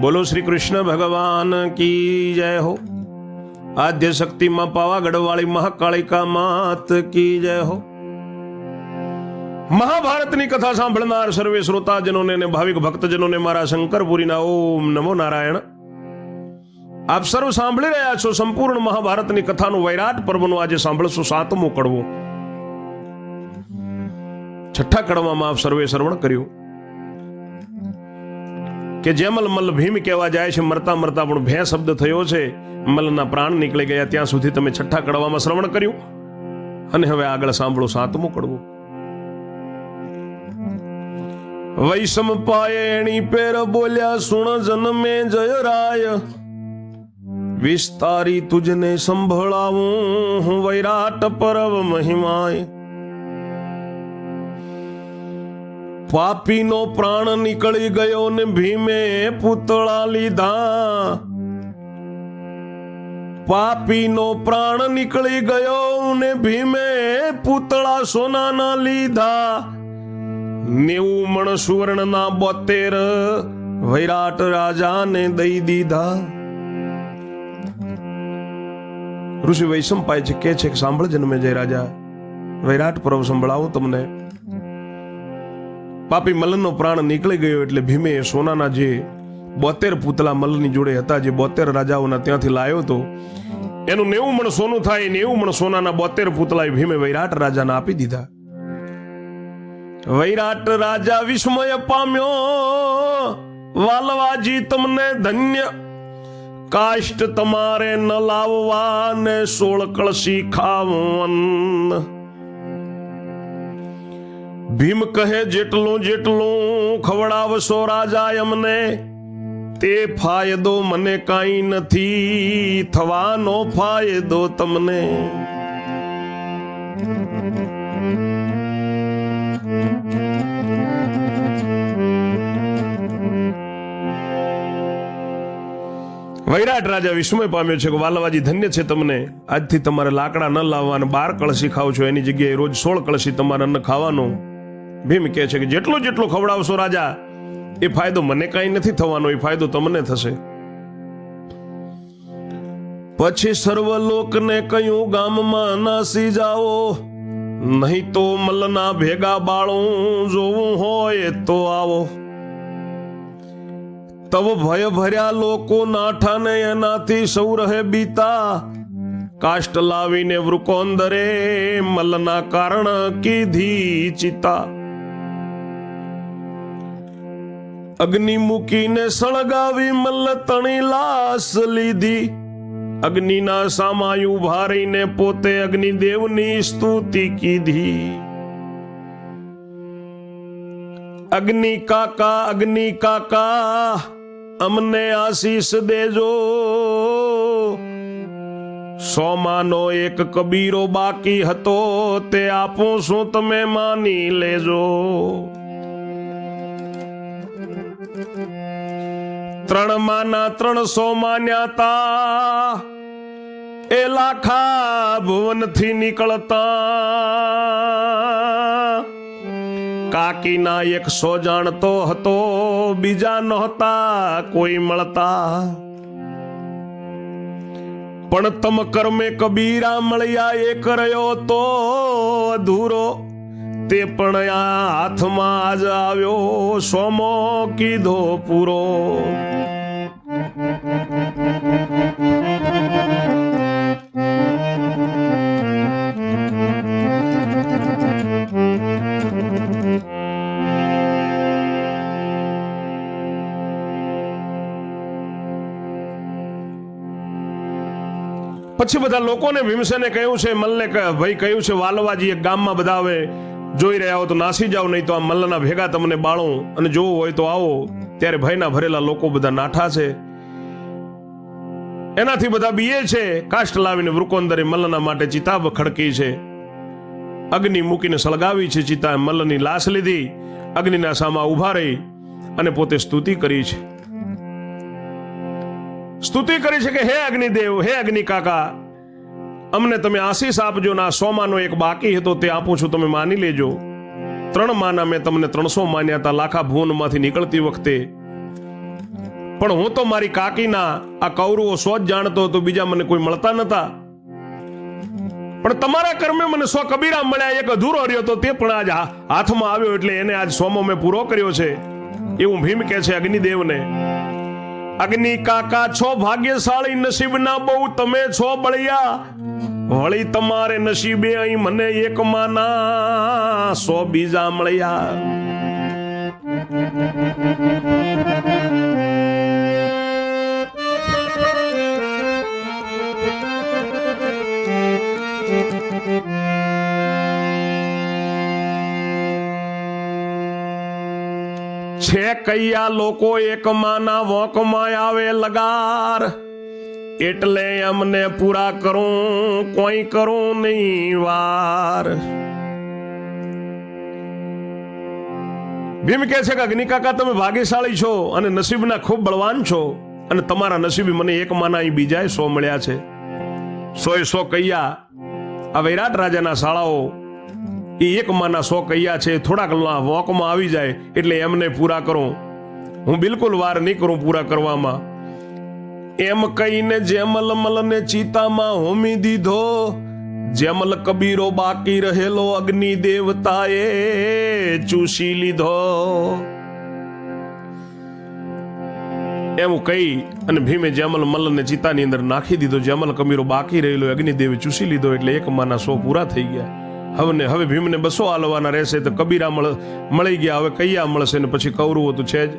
બોલો શ્રી કૃષ્ણ ભગવાન કી જય હો? આદ્ય શક્તિમાં પાવાગઢ વાળી મહાકાળિકા માત કી જય હો? મહાભારતની કથા સાંભળનાર સર્વે શ્રોતાજનોને અને ભાવિક ભક્તજનોને મારા શંકરપુરીના ઓમ નમો નારાયણ. આપ સર્વ સાંભળી રહ્યા છો સંપૂર્ણ મહાભારતની કથાનું વૈરાટ પર્વનું આજે સાંભળશો સાતમો કડવું. છઠ્ઠા કડવામાં આપ સર્વે શ્રવણ કર્યું. કે જેમલ મલ ભીમ કહેવા જાય છે, મરતા મરતા પણ ભે શબ્દ થયો છે. મલના પ્રાણ નીકળી ગયા ત્યાં સુધી તમે છઠ્ઠા કડવામાં શ્રવણ કર્યું? અને હવે આગળ સાંભળો સાતમું કડવું વૈષમ પાયે એણી પેર બોલ્યા, સુણ જન્મે જયરાય. વિસ્તારી તુજને સંભળાવું હું વૈરાટ પરવ મહિમાય. પાપીનો પ્રાણ નીકળી ગયો ને ભીમે પૂતળા લીધા. પાપીનો પ્રાણ નીકળી ગયો ને ભીમે પૂતળા સોનાના લીધા. નેવું મણ સુવર્ણના બોતેર વૈરાટ રાજાને દઈ દીધા. ઋષિ વૈશંપાય છે કે છે કે સાંભળ જન્મે જય રાજા. વૈરાટ પર્વ સંભળાવું તમને. પાપી મલનનો પ્રાણ નીકળી ગયો એટલે ભીમે સોનાના જે બોતેર પૂતળા મલની જોડે હતા, જે બોતેર રાજાઓના ત્યાંથી લાવ્યો હતો, એનું નેવું મણ સોનું થાય, નેવું મણ સોનાના બોતેર પૂતળા ભીમે વૈરાટ રાજાને આપી દીધા. વૈરાટ રાજા વિસ્મય પામ્યો, વાલવાજી તમને ધન્ય, કાષ્ટ તમારે ન લાવવા ને સોળ કળશી ખાવન. ભીમ કહે જેટલું જેટલું ખવડાવશો રાજા અમને તે ફાયદો મને કાંઈ નથી, થવાનો ફાયદો તમને. વૈરાટ રાજા વિસ્મય પામ્યો છે કે વાલવાજી ધન્ય છે તમને. આજથી તમારે લાકડા ન લાવવા અને બાર કળશી ખાવ છો. એની જગ્યાએ રોજ સોળ કળશી તમારે અન્ન ખાવાનું. ભીમ કહે છે કે જેટલું જેટલું ખવડાવશો રાજા, એ ફાયદો મને કાંઈ નથી થવાનો, એ ફાયદો તમને થશે. પછી સર્વલોકને કહ્યું, ગામમાં નાસી જાઓ, નહીં તો મલના ભેગા બાળું જોવું હોય તો આવો. તવ ભય ભર્યા લોકો નાઠાને એનાથી સૌ રહે બીતા. કાષ્ટ લાવીને વૃકોંદરે મલના કારણ કીધી ચિતા. અગ્નિ મૂકીને સળગાવી મલ્લ તણી લાશ લીધી. અગ્નિના સામાયુ ભારીને પોતે અગ્નિદેવની સ્તુતિ કીધી. અગ્નિ કાકા અગ્નિ કાકા, અમને આશીષ દેજો. સોમાનો એક કબીરો બાકી હતો, તે આપું શું તમે માની લેજો. ત્રણ માના ત્રણસો માન્યાતા. એ લાખા ભુવનથી નીકળતા. કાકીના એકસો જાણતો હતો, બીજા નહોતા કોઈ મળતા. પણ તમ કર્મે કબીરા મળ્યા એ કર્યો તો અધૂરો. તે પણ આ હાથમાં આજ આવ્યો, સોમો કીધો પૂરો. પછી બધા લોકોને ભીમસેને કહ્યું છે મલ્લે ભાઈ કહ્યું છે, વાલવાજી એક ગામમાં બધા હવે જોઈ રહ્યા હો તો નાસી જાઓ, નહીં તો આ મલ્લના ભેગા તમને બાળો. અને જોવું હોય તો આવો, ત્યારે ભયના ભરેલા લોકો બધા નાઠા છે. એનાથી બધા બીએ છે, કાષ્ટ લાવીને વૃકોંદરે મલ્લના માટે ચિતા ખડકી છે. અગ્નિ મૂકીને સળગાવી છે ચિતા મલ્લની લાશ લીધી. અગ્નિના સામા ઊભા રહી અને પોતે સ્તુતિ કરી છે. સ્તુતિ કરી છે કે, હે અગ્નિદેવ, હે અગ્નિ કાકા અમને તમે આશીષ આપજો ના સોમાનો એક બાકી હતો તે આપું છું, તમે માની લેજો. ત્રણ માના મેં તમને ત્રણસો માન્યા હતા, લાખા ભુવનમાંથી નીકળતી વખતે. પણ હું તો મારી કાકીના આ કૌરવો સો જ જાણતો હતો, બીજા મને કોઈ મળતા નતા. પણ તમારા કર્મે મને સો કબીરા મળ્યા, એક અધૂરો રહ્યો તો તે પણ આજ હાથમાં આવ્યો એટલે એને આજ સોમો મેં પૂરો કર્યો છે. એવું ભીમ કહે છે અગ્નિદેવને. અગ્નિ કાકા છો ભાગ્યશાળી નસીબના બહુ તમે છો બળિયા. વળી તમારે નસીબે અહીં મને એક માના સો બીજા મળ્યા. છે કૈયા લોકો એક માના વોકમાં આવે લગાર. એટલે અમને પૂરા કરું, કોઈ કરું નહીં વાર. ભીમ કહે છે કે અગ્નિ કાકા, તમે ભાગ્યશાળી છો અને નસીબના ખૂબ બળવાન છો અને તમારા નસીબે મને એક માના અહીં બીજાય સો મળ્યા છે. સો એ સો કૈયા, આ વૈરાટ રાજાના શાળાઓ એ એક માના સો કૈયા છે, થોડાક વોકમાં આવી જાય, એટલે એમને પૂરા કરું. હું બિલકુલ વાર નહીં કરું પૂરા કરવામાં. એમ કહીને જેમલ મલને ચિતામાં હોમી દીધો, જેમલ કબીરો બાકી રહેલો અગ્નિ દેવતાએ ચૂસી લીધો. એમ કહી અને ભીમે જેમલ મલને ચિતાની અંદર નાખી દીધો. જેમલ કબીરો બાકી રહેલો, અગ્નિદેવે ચૂસી લીધો, એટલે એક માના સો પૂરા થઈ ગયા. હવે હવે ભીમને બસો આલવાના રહેશે તો કબીરા મળ મળી ગયા. હવે કૈયા મળશે ને પછી કૌરવો તો છે જ.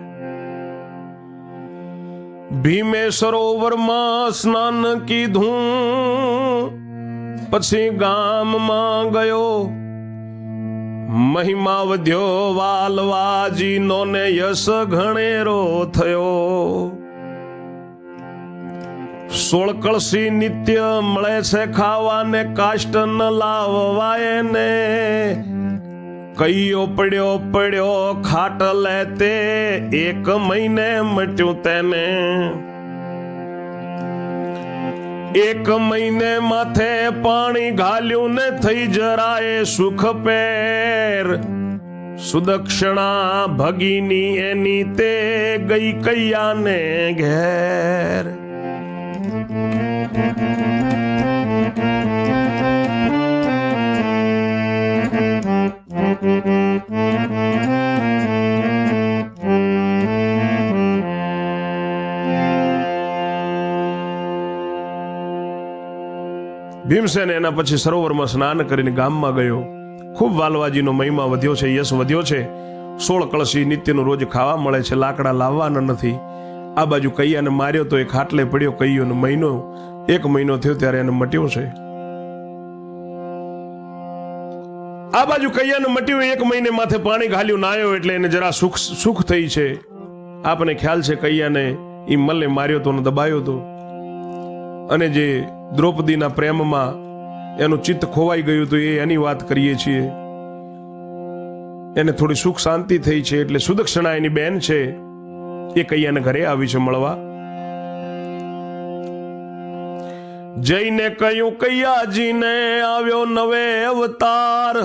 ભીમે સરોવરમાં સ્નાન કીધું. પછી ગામમાં ગયો. મહિમા વધ્યો વાલવાજીનો ને યશ ઘણેરો થયો. સોળ કળસી નિત્ય મળે છે ખાવાને, કાષ્ટ ન લાવવાય ને કઈયો પડ્યો પડ્યો ખાટ લે તે, એક મહિને મટ્યું તેને. એક મહિને માથે પાણી ઘાલ્યું ને થઈ જરાય સુખ પેર. સુદક્ષણા ભગીની એની તે ગઈ કૈયાને ઘેર. ભીમસેન એના પછી સરોવરમાં સ્નાન કરીને ગામમાં ગયો. ખૂબ વાલવાજીનો મહિમા વધ્યો છે, યશ વધ્યો છે. સોળ કળશી નિત્યનું રોજ ખાવા મળે છે, લાકડા લાવવાના નથી. આ બાજુ કૈયાને માર્યો તો એ ખાટલે પડ્યો, કૈયોનો મહિનો એક મહિનો થયો ત્યારે એને મટ્યો છે. આ બાજુ કૈયાને મટ્યું, એક મહિને માથે પાણી ઘાલ્યું, નાયો એટલે એને જરા સુખ સુખ થઈ છે. આપને ખ્યાલ છે કૈયાને એ મલ્લે માર્યો તો ને દબાયો તો. અને જે દ્રૌપદીના પ્રેમમાં એનું ચિત્ત ખોવાઈ ગયું તો એ એની વાત કરીએ છીએ. એને થોડી સુખ શાંતિ થઈ છે એટલે સુદક્ષણા એની બેન છે, એ કૈયાને ઘરે આવી છે મળવા. જઈને કહ્યું, કૈયાજીને આવ્યો નવે અવતાર.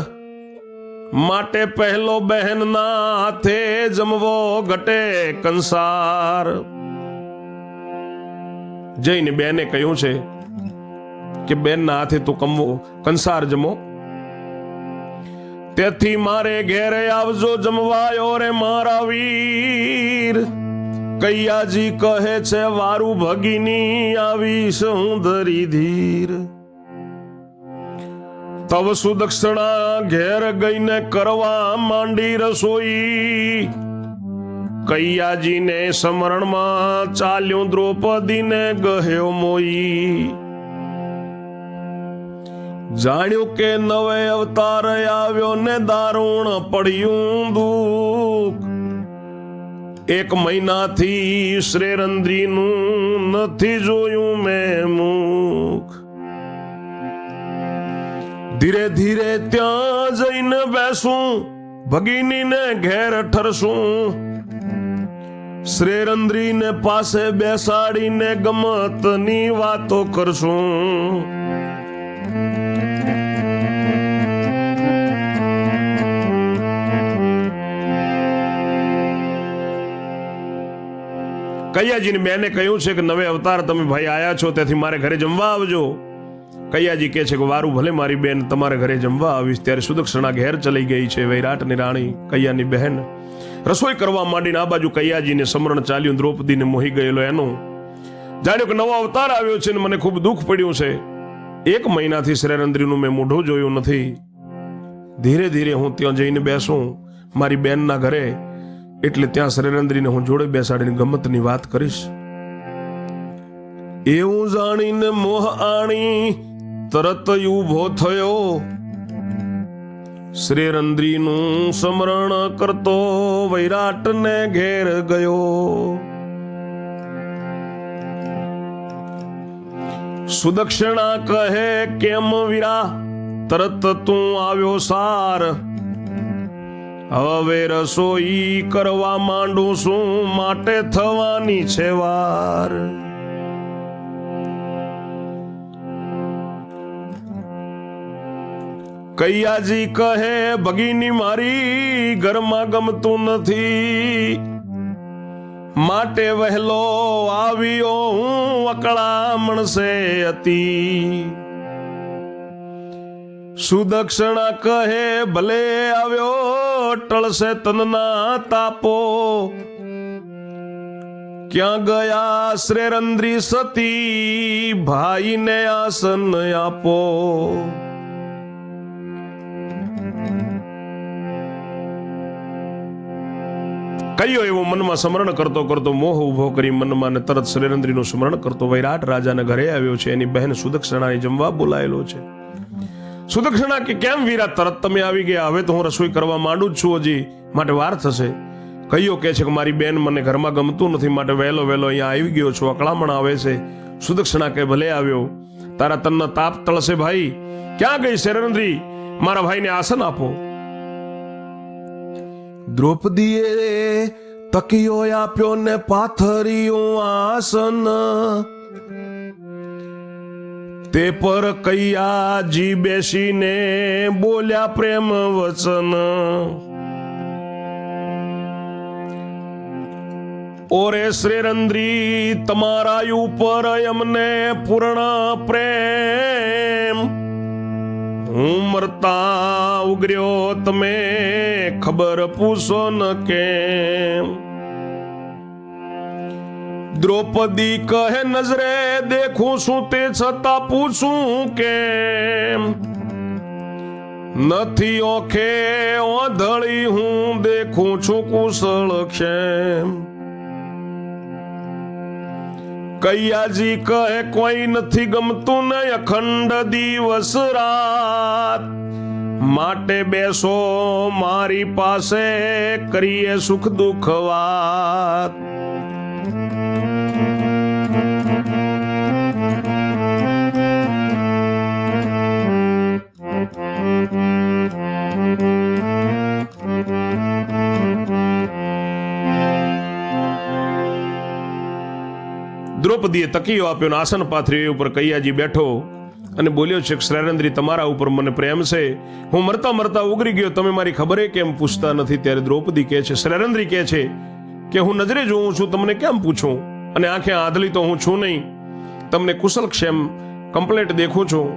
માટે પહેલો બહેનના હાથે જમવો ઘટે કંસાર. જઈને બેને કહ્યું છે કે, બેનના હાથે તો કમવો, કંસાર જમો. તેથી મારે ઘેરે આવજો, જમવાયો રે મારા વીર. કૈયાજી કહે છે, વારું ભગીની આવીશ હું ધરી ધીર. તવ સુદક્ષણા ઘેર ગઈને કરવા માંડી રસોઈ. કૈયાજીને સમરણમાં ચાલ્યું દ્રૌપદીને ગહ્યો મોઈ. જાણ્યું કે નવે અવતાર આવ્યો ને દારૂણ પડ્યું દુઃખ. એક મહિનાથી શ્રેરંદ્રીનું નથી જોયું મેં મુખ. ધીરે ધીરે ત્યાં જઈને બેસું, ભગીનીને ઘેર ઠરશું. શ્રેરંદ્રીને પાસે બેસાડીને ગમતની વાતો કરશું. કૈયાજીની બેને કહ્યું છે કે નવે અવતાર તમે ભાઈ આયા છો, તેથી મારે ઘરે જમવા આવજો. કૈયાજી કહે છે કે વારું ભલે મારી બેન તમારે ઘરે જમવા આવીશ, ત્યારે સુદક્ષણા ઘેર ચલી ગઈ છે વૈરાટની રાણી, કૈયાની બહેન. રસોઈ કરવા માંડીને આ બાજુ કૈયાજીને સમરણ ચાલ્યું, દ્રૌપદીને મોહી ગયેલો એનું. જાણ્યું કે નવો અવતાર આવ્યો છે ને મને ખૂબ દુઃખ પડ્યું છે. એક મહિનાથી શ્રેરંદ્રીનું મેં મોઢું જોયું નથી. ધીરે ધીરે હું ત્યાં જઈને બેસું, મારી બેનના ઘરે એટલે ત્યાં શ્રેરંદ્રીને હું જોડે બેસાડીને ગમતની વાત કરીશ. એવું જાણીને મોહ આણી તરત ઊભો થયો. શ્રેરંદ્રીનું સ્મરણ કરતો વૈરાટને ઘેર ગયો. સુદક્ષિણા કહે, કેમ વીરા? તરત તું આવ્યો સાર. હવે રસોઈ કરવા માંડું છું, માટે થવાની છે વાર. કૈયાજી કહે, ભગીની મારી, ઘરમાં ગમતું નથી. માટે વહેલો આવ્યો હું અકળામણ સે હતી સુદક્ષણા કહે, ભલે આવ્યો ટળશે તનના તાપો. ક્યાં ગયા શ્રેરંદ્રી સતી ભાઈને આસન આપો. કયો એવો મનમાં સ્મરણ કરતો કરતો મોહ ઊભો કરી મનમાં ને તરત શ્રેરંદ્રીનું સ્મરણ કરતો વૈરાટ રાજાને ઘરે આવ્યો છે. એની બહેન સુદક્ષણાને જમવા બોલાયેલો છે. સુદક્ષણા કે કેમ વીરા તરત તમે આવી ગયા? હવે તો હું રસોઈ કરવા માંડું જ છું હજી. માટે વાર થશે. કયો કે છે કે મારી બેન મને ઘરમાં ગમતું નથી, માટે વહેલો વહેલો અહીંયા આવી ગયો છું. અકળામણ આવે છે. સુદક્ષણા કે ભલે આવ્યો. તારા તનના તાપ તળશે ભાઈ. ક્યાં ગઈ શેરંદ્રી મારા ભાઈને આસન આપો. દ્રૌપદીએ તકિયો આપ્યો ને પાથરિયું આસન. તે પર કૈયાજી બેસીને બોલ્યા પ્રેમ વચન. ઓરે શ્રેરંદ્રી તમારા ઉપર અમને પૂર્ણ પ્રેમ. હું મરતા ઉગર્યો, તમે ખબર પૂછો ન કેમ. દ્રૌપદી કહે, નજરે દેખું છું તે છતાં પૂછું કેમ? નથી ઓખે, ઓધળી હું દેખું છું કુશળ ક્ષેમ. કૈયાજી કહે, કોઈ નથી ગમતું ને અખંડ દિવસ રાત. માટે બેસો મારી પાસે, કરીએ સુખ દુઃખ વાત. દ્રૌપદીએ તકીયો આપ્યો અને આસન પાથર્યું એ ઉપર કૈયાજી બેઠો અને બોલ્યો છે શ્રેરંદ્રી તમારા ઉપર મને પ્રેમ છે. હું મરતા મરતા ઉગરી ગયો. તમે મારી ખબરે કેમ પૂછતા નથી? ત્યારે દ્રૌપદી કહે છે શ્રેરંદ્રી કહે છે કે હું નજરે જોઉં છું, તમને કેમ પૂછું? અને આંખે આંધળી તો હું છું નહીં. તમને કુશલ ક્ષેમ કમ્પ્લેટ દેખું છું.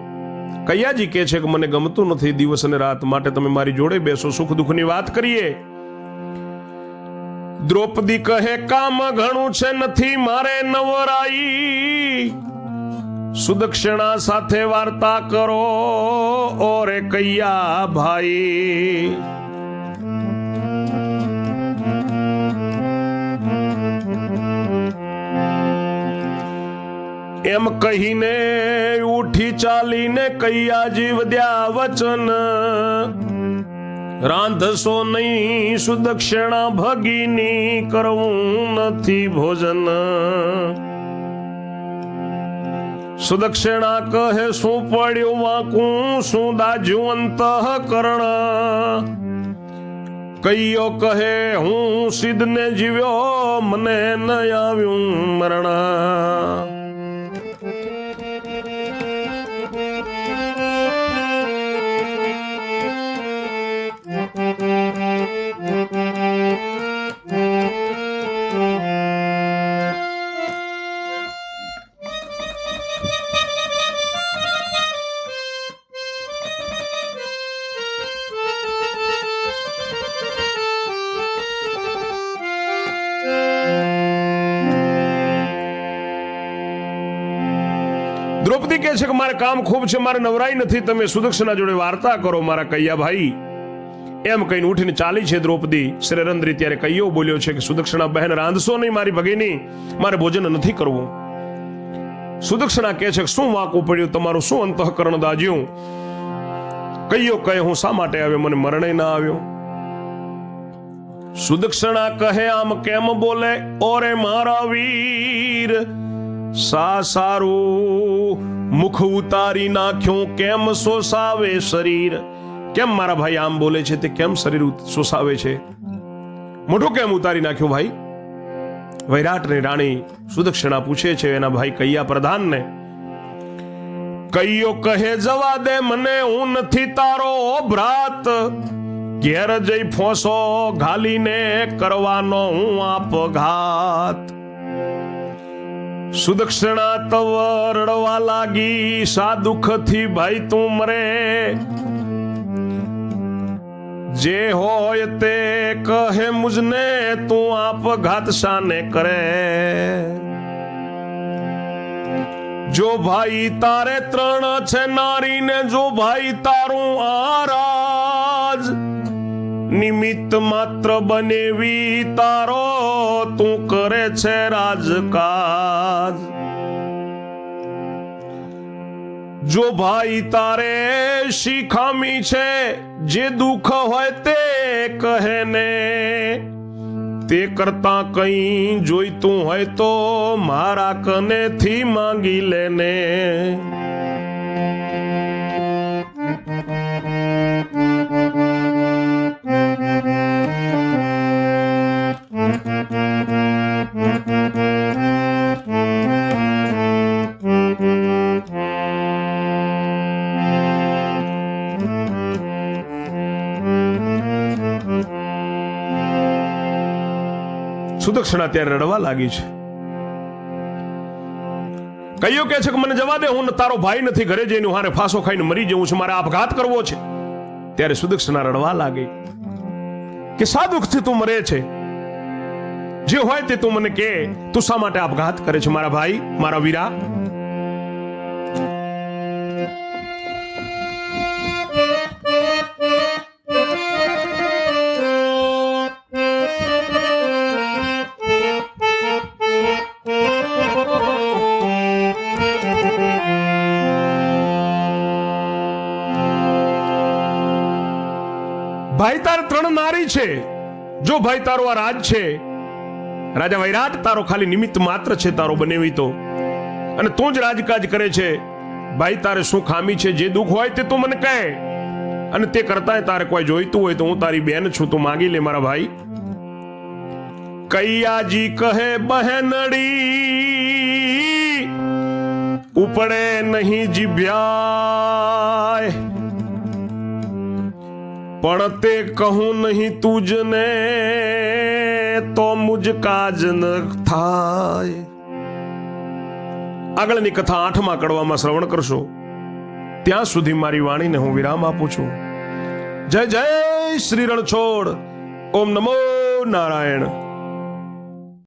કૈયાજી કહે છે કે, મને ગમતું નથી દિવસ અને રાત. માટે તમે મારી જોડે બેસો. સુખ દુઃખની વાત કરીએ. દ્રૌપદી કહે, કામ ઘણું છે, નથી મારે નવરાઈ. સુદક્ષિણા સાથે વાર્તા કરો, ઓરે કૈયા ભાઈ. એમ કહીને ઉઠી ચાલીને કૈયાજી વધ્યા વચન રાંધશો નહીં સુદક્ષિણા ભગીની કરવું નથી ભોજન. સુદક્ષિણા કહે શું પડ્યું વાંકું, શું દાજ્યું અંતઃકરણ કૈયો કહે, હું સિદ્ધને જીવ્યો, મને ન આવ્યું મરણ. મારે કામ ખૂબ છે, મારે નવરાઈ નથી. તમે સુદક્ષના જોડે વાર્તા કરો, મારા કૈયા ભાઈ એમ કહીને ઉઠીને ચાલી છે દ્રૌપદી. શ્રેરંદ્રી ત્યારે કૈયો બોલ્યો છે કે સુદક્ષણા બહેન, રાંધશો નહીં મારી ભગીની. મારે ભોજન નથી કરવું. સુદક્ષણા કહે છે શું વાંકું પડ્યું? તમારું શું અંતઃકરણ દાજ્યું? કૈયો કહે, હું શા માટે આવ્યો? મને મરણે ના આવ્યો. સુદક્ષણા કહે, આમ કેમ બોલે? ઓરે મારા વીર, સા સારું મુખ ઉતારી નાખ્યું, કેમ સોસાવે શરીર? કેમ મારા ભાઈ આમ બોલે છે, તે કેમ શરીર સોસાવે છે? મોઢું કેમ ઉતારી નાખ્યું ભાઈ? વૈરાટની રાણી સુદક્ષિણા પૂછે છે, એના ભાઈ કૈયા પ્રધાનને, કૈયો કહે જવા દે મને હું નથી તારો ભ્રાત. ઘેર જઈ ફોસો ઘાલીને કરવાનો હું આપઘાત સુદક્ષિણા તવ રડવા લાગી સા દુઃખથી ભાઈ તું મરે? જે હોય તે કહે મુજને, તું આપઘાત સાને કરે? જો ભાઈ તારે ત્રણ છે નારીને, જો ભાઈ તારું આરાજ નિમિત્ત માત્ર બનેવી તારો તું કરે છે રાજકાજ. જો ભાઈ તારે શીખામી છે, જે દુઃખ હોય તે કહે ને. તે કરતા કઈ જોઈતું હોય તો મારા કનેથી માંગી લેને સુદક્ષિણા ત્યારે રડવા લાગી છે. કયો કે છે કે મને જવા દે, હું તારો ભાઈ નથી ઘરે જઈને હારે ફાંસો ખાઈને મરી જવું છું, મારે આપઘાત કરવો છે. ત્યારે સુદક્ષિણા રડવા લાગી કે સા દુઃખથી તું મરે છે. જે હોય તે તું મને કે, તું શા માટે આપઘાત કરે છે? મારા ભાઈ, મારા વીરા છે. જો ભાઈ તારો આ રાજ છે, રાજા વૈરાટ, તારો ખાલી નિમિત્ત માત્ર છે તારો બનેવી તો. અને તું જ રાજકાજ કરે છે. ભાઈ તારે શું ખામી છે, જે દુઃખ હોય તે તું મને કહે. અને તે કરતાંય તારે કોઈ જોઈતું હોય તો હું તારી બેન છું, તું માગી લે મારા ભાઈ. કૈયાજી કહે, બહેનડી, ઉપડે નહીં જીભ્યાય. પણ તે કહું નહીં તુજને, તો મુજ કાજ ન થાય. આગળની કથા આઠમા કડવામાં શ્રવણ કરશો. ત્યાં સુધી મારી વાણીને હું વિરામ આપું છું. જય જય શ્રી રણછોડ ઓમ નમો નારાયણ.